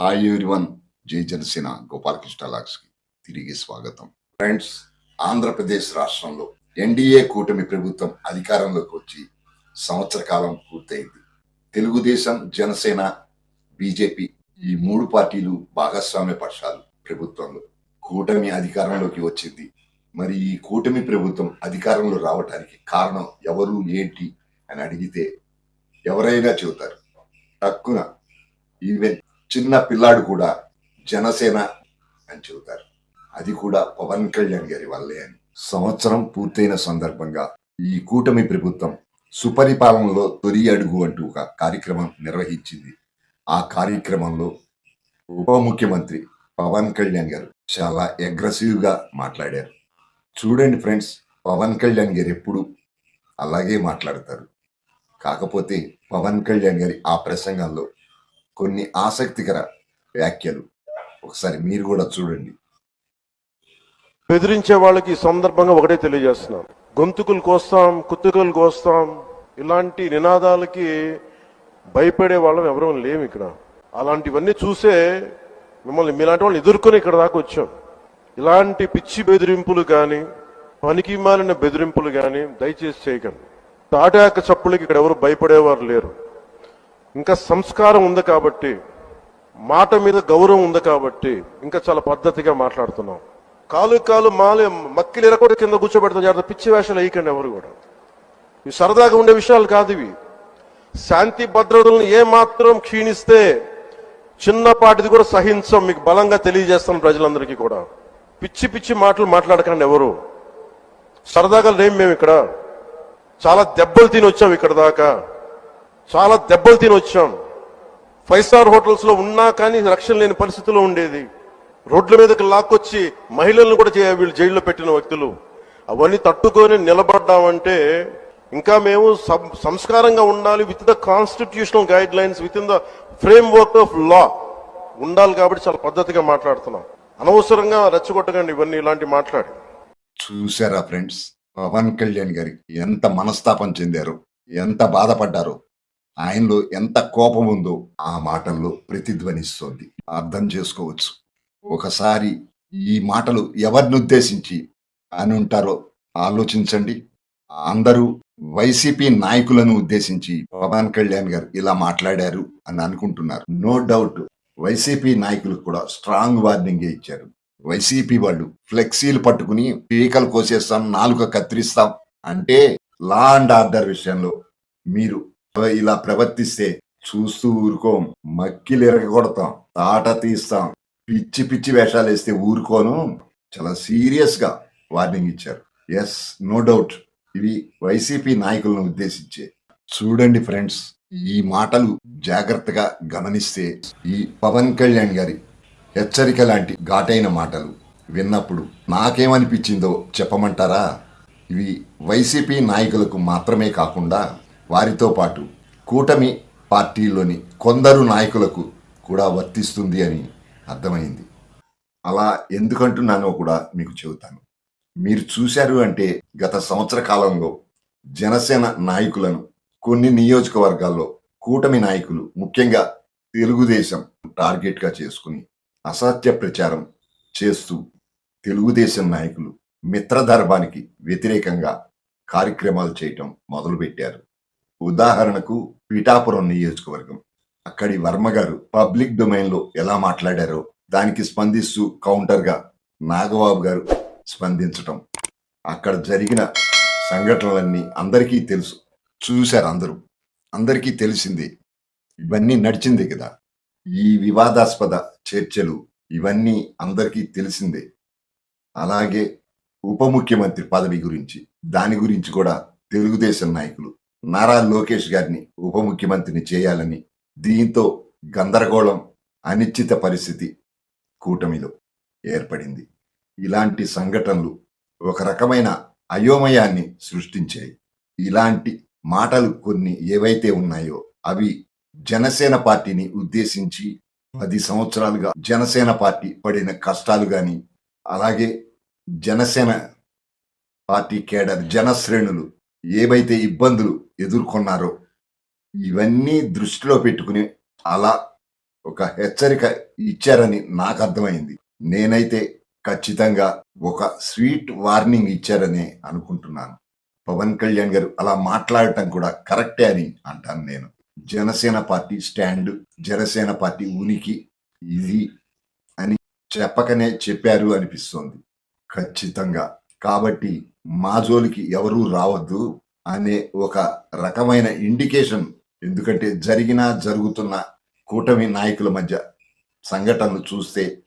Hi everyone. జై జనసేన. గోపాలకృష్ణ లాక్స్కి తిరిగి స్వాగతం. ఫ్రెండ్స్ ఆంధ్రప్రదేశ్ రాష్ట్రంలో ఎన్డీఏ కూటమి ప్రభుత్వం అధికారంలోకి వచ్చి సంవత్సర కాలం పూర్తయింది. తెలుగుదేశం జనసేన బీజేపీ ఈ మూడు పార్టీలు భాగస్వామ్య పక్షాలు ప్రభుత్వంలో కూటమి అధికారంలోకి వచ్చింది. మరి ఈ కూటమి ప్రభుత్వం అధికారంలో రావటానికి కారణం ఎవరు ఏంటి అని అడిగితే ఎవరైనా చెబుతారు. తక్కువ ఈవెన్ చిన్న పిల్లాడు కూడా జనసేన అని చెబుతారు. అది కూడా పవన్ కళ్యాణ్ గారి వల్లే అని. సంవత్సరం పూర్తయిన సందర్భంగా ఈ కూటమి ప్రభుత్వం సుపరిపాలనలో తొలి అడుగు అంటూ ఒక కార్యక్రమం నిర్వహించింది. ఆ కార్యక్రమంలో ఉప ముఖ్యమంత్రి పవన్ కళ్యాణ్ గారు చాలా అగ్రెసివ్గా మాట్లాడారు. చూడండి ఫ్రెండ్స్ పవన్ కళ్యాణ్ గారు ఎప్పుడు అలాగే మాట్లాడతారు. కాకపోతే పవన్ కళ్యాణ్ గారి ఆ ప్రసంగంలో కొన్ని ఆసక్తికర వ్యాఖ్యలు. ఒకసారి మీరు కూడా చూడండి. బెదిరించే వాళ్ళకి ఈ సందర్భంగా ఒకటే తెలియజేస్తున్నాం గొంతుకులు కోస్తాం కుత్తుకలు కోస్తాం ఇలాంటి నినాదాలకి భయపడే వాళ్ళం ఎవరూ లేము ఇక్కడ. అలాంటివన్నీ చూసే మిమ్మల్ని మీలాంటి వాళ్ళని ఎదుర్కొని ఇక్కడ దాకా వచ్చాం. ఇలాంటి పిచ్చి బెదిరింపులు కానీ పనికి మాలిన బెదిరింపులు కానీ దయచేసి చేయకండి. తాటాక చప్పులకి ఇక్కడ ఎవరు భయపడేవారు లేరు. ఇంకా సంస్కారం ఉంది కాబట్టి మాట మీద గౌరవం ఉంది కాబట్టి ఇంకా చాలా పద్ధతిగా మాట్లాడుతున్నాం. కాలు కాలు మాలి మక్కిలు ఎరకొట కింద కూర్చోబెడతాం జాగ్రత్త. పిచ్చి వేషాలు వేయకండి ఎవరు కూడా. ఇవి సరదాగా ఉండే విషయాలు కాదు ఇవి. శాంతి భద్రతలను ఏమాత్రం క్షీణిస్తే చిన్నపాటిది కూడా సహించం మీకు బలంగా తెలియజేస్తాం ప్రజలందరికీ కూడా. పిచ్చి పిచ్చి మాటలు మాట్లాడకండి ఎవరు. సరదాగా లేం మేము ఇక్కడ. చాలా దెబ్బలు తిని వచ్చాం ఇక్కడ దాకా. చాలా దెబ్బలు తిని వచ్చాం. ఫైవ్ స్టార్ హోటల్స్లో ఉన్నా కానీ రక్షణ లేని పరిస్థితిలో ఉండేది. రోడ్ల మీదకి లాక్కొచ్చి మహిళలను కూడా వీళ్ళు జైల్లో పెట్టిన వ్యక్తులు. అవన్నీ తట్టుకొని నిలబడ్డామంటే ఇంకా మేము సం- సంస్కారంగా ఉండాలి with the constitutional guidelines within the framework of law ఉండాలి కాబట్టి చాలా పద్ధతిగా మాట్లాడుతున్నాం. అనవసరంగా రెచ్చగొట్టకండి ఇవన్నీ ఇలాంటి మాట్లాడి. చూసారా ఫ్రెండ్స్? పవన్ కళ్యాణ్ గారికి ఎంత మనస్తాపం చెందారు ఎంత బాధపడ్డారు. ఆయనలో ఎంత కోపం ఉందో ఆ మాటల్లో ప్రతిధ్వనిస్తోంది. అర్థం చేసుకోవచ్చు. ఒకసారి ఈ మాటలు ఎవరిని ఉద్దేశించి అని ఉంటారో ఆలోచించండి. అందరూ వైసీపీ నాయకులను ఉద్దేశించి పవన్ కళ్యాణ్ గారు ఇలా మాట్లాడారు అని అనుకుంటున్నారు. నో డౌట్ వైసీపీ నాయకులు కూడా స్ట్రాంగ్ వార్నింగ్ ఇచ్చారు. వైసీపీ వాళ్ళు ఫ్లెక్సీలు పట్టుకుని పీకలు కోసేస్తాం నాలుక కత్తిరిస్తాం అంటే లా అండ్ ఆర్డర్ విషయంలో మీరు ఇలా ప్రవర్తిస్తే చూస్తూ ఊరుకోం మక్కిలు ఎరగొడతాం తాట తీస్తాం. పిచ్చి పిచ్చి వేషాలు వేస్తే ఊరుకోను. చాలా సీరియస్గా వార్నింగ్ ఇచ్చారు. ఎస్ నో డౌట్ ఇవి వైసీపీ నాయకులను ఉద్దేశించే. చూడండి ఫ్రెండ్స్ ఈ మాటలు జాగ్రత్తగా గమనిస్తే ఈ పవన్ కళ్యాణ్ గారి హెచ్చరిక లాంటి ఘాటైన మాటలు విన్నప్పుడు నాకేమనిపించిందో చెప్పమంటారా? ఇవి వైసీపీ నాయకులకు మాత్రమే కాకుండా వారితో పాటు కూటమి పార్టీలోని కొందరు నాయకులకు కూడా వర్తిస్తుంది అని అర్థమైంది. అలా ఎందుకంటున్నానో కూడా మీకు చెబుతాను. మీరు చూశారు అంటే గత సంవత్సర కాలంలో జనసేన నాయకులను కొన్ని నియోజకవర్గాల్లో కూటమి నాయకులు ముఖ్యంగా తెలుగుదేశం టార్గెట్గా చేసుకుని అసత్య ప్రచారం చేస్తూ తెలుగుదేశం నాయకులు మిత్రధర్మానికి వ్యతిరేకంగా కార్యక్రమాలు చేయటం మొదలుపెట్టారు. ఉదాహరణకు పిఠాపురం నియోజకవర్గం. అక్కడి వర్మ గారు పబ్లిక్ డొమైన్లో ఎలా మాట్లాడారో దానికి స్పందిస్తూ కౌంటర్గా నాగబాబు గారు స్పందించటం. అక్కడ జరిగిన సంఘటనలన్నీ అందరికీ తెలుసు. చూశారు అందరూ. అందరికీ తెలిసింది. ఇవన్నీ నడిచింది కదా. ఈ వివాదాస్పద చర్చలు ఇవన్నీ అందరికీ తెలిసిందే. అలాగే ఉప ముఖ్యమంత్రి పదవి గురించి దాని గురించి కూడా తెలుగుదేశం నాయకులు నారా లోకేష్ గారిని ఉప ముఖ్యమంత్రిని చేయాలని దీంతో గందరగోళం అనిశ్చిత పరిస్థితి కూటమిలో ఏర్పడింది. ఇలాంటి సంఘటనలు ఒక రకమైన అయోమయాన్ని సృష్టించాయి. ఇలాంటి మాటలు కొన్ని ఏవైతే ఉన్నాయో అవి జనసేన పార్టీని ఉద్దేశించి పది సంవత్సరాలుగా జనసేన పార్టీ పడిన కష్టాలు కానీ అలాగే జనసేన పార్టీ కేడర్ జనశ్రేణులు ఏవైతే ఇబ్బందులు ఎదుర్కొన్నారో ఇవన్నీ దృష్టిలో పెట్టుకుని అలా ఒక హెచ్చరిక ఇచ్చారని నాకు అర్థమైంది. నేనైతే ఖచ్చితంగా ఒక స్వీట్ వార్నింగ్ ఇచ్చారని అనుకుంటున్నాను. పవన్ కళ్యాణ్ గారు అలా మాట్లాడటం కూడా కరెక్టే అని అంటాను నేను. Janasena party stand Janasena party ఉనికి ఇది అని చెప్పకనే చెప్పారు అనిపిస్తోంది. ఖచ్చితంగా. కాబట్టి మా జోలికి ఎవరూ రావద్దు అనే ఒక రకమైన ఇండికేషన్ ఎందుకంటే జరిగిన జరుగుతున్న కూటమి నాయకుల మధ్య సంఘటనలు చూస్తే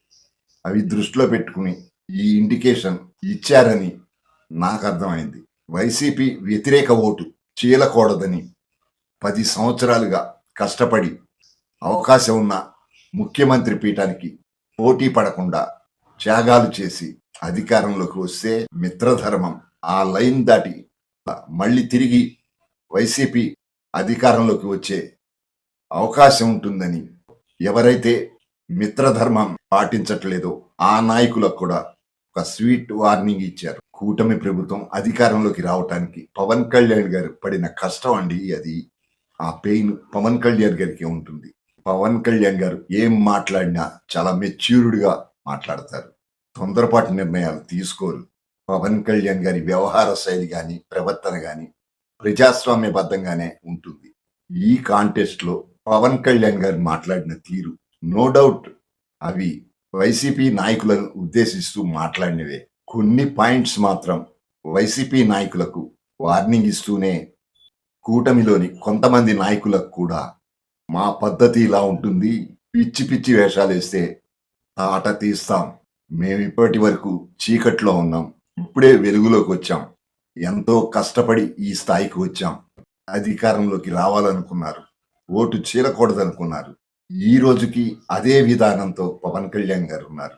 అవి దృష్టిలో పెట్టుకుని ఈ ఇండికేషన్ ఇచ్చారని నాకు అర్థమైంది. వైసీపీ వ్యతిరేక ఓటు చీలకూడదని పది సంవత్సరాలుగా కష్టపడి అవకాశం ఉన్న ముఖ్యమంత్రి పీఠానికి పోటీ పడకుండా త్యాగాలు చేసి అధికారంలోకి వస్తే మిత్రధర్మం. ఆ లైన్ దాటి మళ్ళీ తిరిగి వైసీపీ అధికారంలోకి వచ్చే అవకాశం ఉంటుందని ఎవరైతే మిత్రధర్మం పాటించట్లేదో ఆ నాయకులకు కూడా ఒక స్వీట్ వార్నింగ్ ఇచ్చారు. కూటమి ప్రభుత్వం అధికారంలోకి రావటానికి పవన్ కళ్యాణ్ గారు పడిన కష్టం అండి అది. ఆ పెయిన్ పవన్ కళ్యాణ్ గారికి ఉంటుంది. పవన్ కళ్యాణ్ గారు ఏం మాట్లాడినా చాలా మెచ్యూర్డ్గా మాట్లాడతారు. తొందరపాటు నిర్ణయాలు తీసుకోరు. పవన్ కళ్యాణ్ గారి వ్యవహార శైలి కానీ ప్రవర్తన కానీ ప్రజాస్వామ్యబద్ధంగానే ఉంటుంది. ఈ కాంటెస్ట్లో పవన్ కళ్యాణ్ గారు మాట్లాడిన తీరు నో డౌట్ అవి వైసీపీ నాయకులను ఉద్దేశిస్తూ మాట్లాడినవే. కొన్ని పాయింట్స్ మాత్రం వైసీపీ నాయకులకు వార్నింగ్ ఇస్తూనే కూటమిలోని కొంతమంది నాయకులకు కూడా మా పద్ధతి ఇలా ఉంటుంది. పిచ్చి పిచ్చి వేషాలు వేస్తే తాట తీస్తాం. మేము ఇప్పటి వరకు చీకట్లో ఉన్నాం. ఇప్పుడే వెలుగులోకి వచ్చాం. ఎంతో కష్టపడి ఈ స్థాయికి వచ్చాం. అధికారంలోకి రావాలనుకున్నారు. ఓటు చీలకూడదనుకున్నారు. ఈ రోజుకి అదే విధానంతో పవన్ కళ్యాణ్ గారు ఉన్నారు.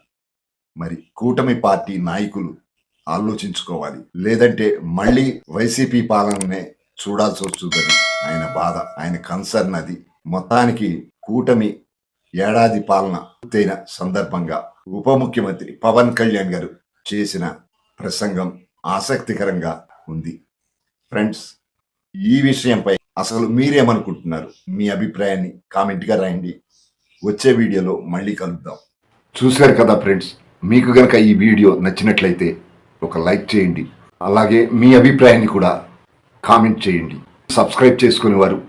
మరి కూటమి పార్టీ నాయకులు ఆలోచించుకోవాలి. లేదంటే మళ్ళీ వైసీపీ పాలననే చూడాల్సి వస్తుందని ఆయన బాధ ఆయన కన్సర్న్ అది. మొత్తానికి కూటమి ఏడాది పాలన పూర్తయిన సందర్భంగా ఉప ముఖ్యమంత్రి పవన్ కళ్యాణ్ గారు చేసిన ప్రసంగం ఆసక్తికరంగా ఉంది. ఫ్రెండ్స్ ఈ విషయంపై అసలు మీరేమనుకుంటున్నారు? మీ అభిప్రాయాన్ని కామెంట్గా రాయండి. వచ్చే వీడియోలో మళ్ళీ కలుద్దాం. చూశారు కదా ఫ్రెండ్స్ మీకు గనక ఈ వీడియో నచ్చినట్లయితే ఒక లైక్ చేయండి. అలాగే మీ అభిప్రాయాన్ని కూడా కామెంట్ చేయండి. సబ్స్క్రైబ్ చేసుకునేవారు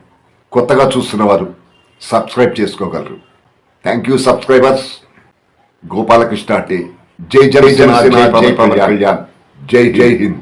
కొత్తగా చూస్తున్నవారు సబ్స్క్రైబ్ చేసుకోగలరు. థ్యాంక్ యూ సబ్స్క్రైబర్స్ గోపాలకృష్ణ అంటే జై జై జనసేన జై పవన్ కళ్యాణ్ జై జై హింద్